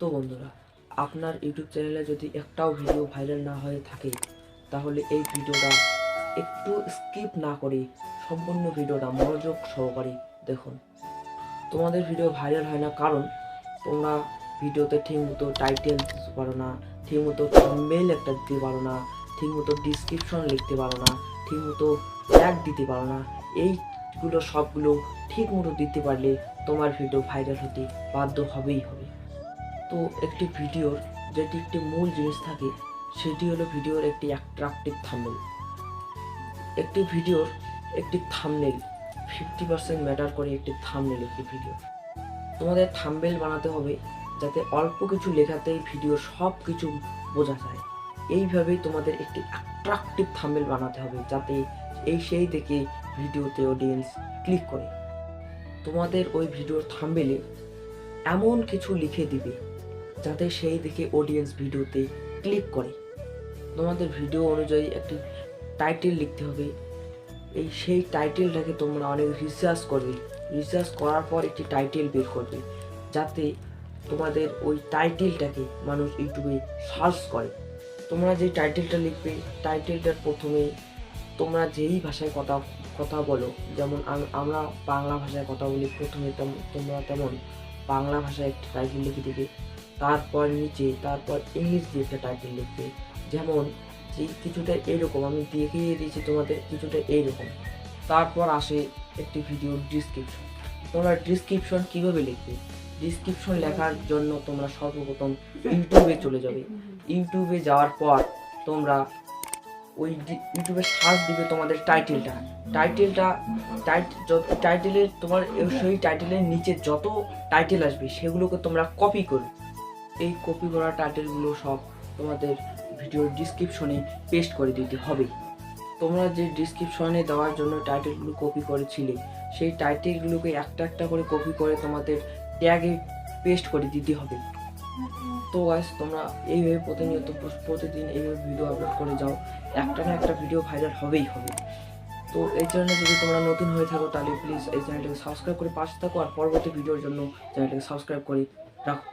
তো বন্ধুরা, আপনার ইউটিউব চ্যানেলে যদি একটাও ভিডিও ভাইরাল না হয়ে থাকে, তাহলে এই ভিডিওটা একটু স্কিপ না করে সম্পূর্ণ ভিডিওটা মনোযোগ সহকারে দেখুন। তোমাদের ভিডিও ভাইরাল হয় না কারণ তোমরা ভিডিওতে ঠিকমতো টাইটেল দিতে পারো না ঠিকমতো থাম্বনেইল একটা দিতে পারো না ঠিকমতো ডিসক্রিপশন লিখতে পারো না ঠিকমতো ট্যাগ দিতে পারো না, এইগুলো সবগুলো ঠিকমতো দিতে পারলে তোমার ভিডিও ভাইরাল হতে বাধ্য হবেই হবে তো একটি ভিডিওর যেটি একটি মূল জিনিস থাকে, সেটি হলো ভিডিওর একটি অ্যাট্রাকটিভ থাম্বনেল একটি ভিডিওর একটি থামনেল ফিফটি পার্সেন্ট ম্যাটার করে একটি থামনেল একটি ভিডিও তোমাদের থামবেল বানাতে হবে যাতে অল্প কিছু লেখাতেই ভিডিও সব কিছু বোঝা যায়। এইভাবেই তোমাদের একটি অ্যাট্রাকটিভ থাম্বেল বানাতে হবে যাতে এই সেই দেখে ভিডিওতে অডিয়েন্স ক্লিক করে। তোমাদের ওই ভিডিওর থামবেলে এমন কিছু লিখে দিবে যাতে সেই দেখে অডিয়েন্স ভিডিওতে ক্লিক করে। তোমাদের ভিডিও অনুযায়ী একটি টাইটেল লিখতে হবে। এই সেই টাইটেলটাকে তোমরা অনেক রিসার্চ করবে। রিসার্চ করার পর একটি টাইটেল বের করবে। যাতে তোমাদের ওই টাইটেলটাকে মানুষ ইউটিউবে সার্চ করে। তোমরা যে টাইটেলটা লিখবে টাইটেলটার প্রথমে তোমরা যেই ভাষায় কথা কথা বলো, যেমন আমরা বাংলা ভাষায় কথা বলি, প্রথমে তোমরা তেমন বাংলা ভাষায় একটা টাইটেল লিখে দিবে। তারপর নিচে, তারপর ইংলিশ দিয়ে একটা টাইটেল লিখবে, যেমন যে কিছুটা এইরকম আমি দেখিয়ে দিয়েছি তোমাদের কিছুটা এইরকম তারপর আসে একটি ভিডিও ডিসক্রিপশন তোমরা ডিসক্রিপশন কীভাবে লিখবে? ডিসক্রিপশন লেখার জন্য তোমরা সর্বপ্রথম ইউটিউবে চলে যাবে। ইউটিউবে যাওয়ার পর তোমরা ওই ইউটিউবে সার্চ দিবে তোমাদের টাইটেলটা টাইটেলটা টাইট টাইটেলের তোমার, সেই টাইটেলের নিচে যত টাইটেল আসবে, সেগুলোকে তোমরা কপি করবে। এই কপি করা টাইটেলগুলো সব তোমাদের ভিডিওর ডিসক্রিপশনে পেস্ট করে দিতে হবে। তোমরা যে ডিসক্রিপশনে দেওয়ার জন্য টাইটেলগুলো কপি করেছিলে, সেই টাইটেলগুলোকে একটা একটা করে কপি করে তোমাদের ট্যাগে পেস্ট করে দিতে হবে। তো গাইস তোমরা এইভাবে প্রতিনিয়ত প্রতিদিন এইভাবে ভিডিও আপলোড করে যাও, একটা না একটা ভিডিও ভাইরাল হবেই হবে। তো এই চ্যানেলে যদি তোমরা নতুন হয়ে থাকো, তাহলে প্লিজ এই চ্যানেলটাকে সাবস্ক্রাইব করে পাশে থাকো, আর পরবর্তী ভিডিওর জন্য চ্যানেলটাকে সাবস্ক্রাইব করে রাখো।